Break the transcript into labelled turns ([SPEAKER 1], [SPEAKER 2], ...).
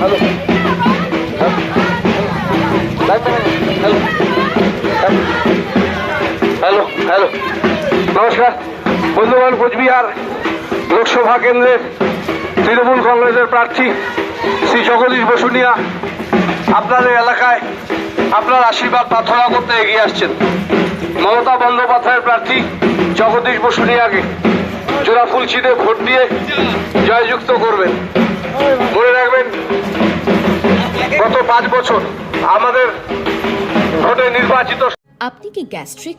[SPEAKER 1] Hello hello নমস্কার। বন্ধুগণ, কোচবিহার লোকসভা কেন্দ্রের তৃণমূল কংগ্রেসের প্রার্থী শ্রী জগদীশ বসুনিয়া আপনাদের এলাকায় আপনার আশীর্বাদ প্রার্থনা করতে এগিয়ে আসছেন। মমতা বন্দ্যোপাধ্যায়ের প্রার্থী জগদীশ বসুনিয়াকে। জোড়া ফুলছিতে ভোট দিয়ে জয়যুক্ত করবেন। মনে রাখবেন, গত পাঁচ বছর আমাদের ভোটে নির্বাচিত
[SPEAKER 2] আপনি কি gastric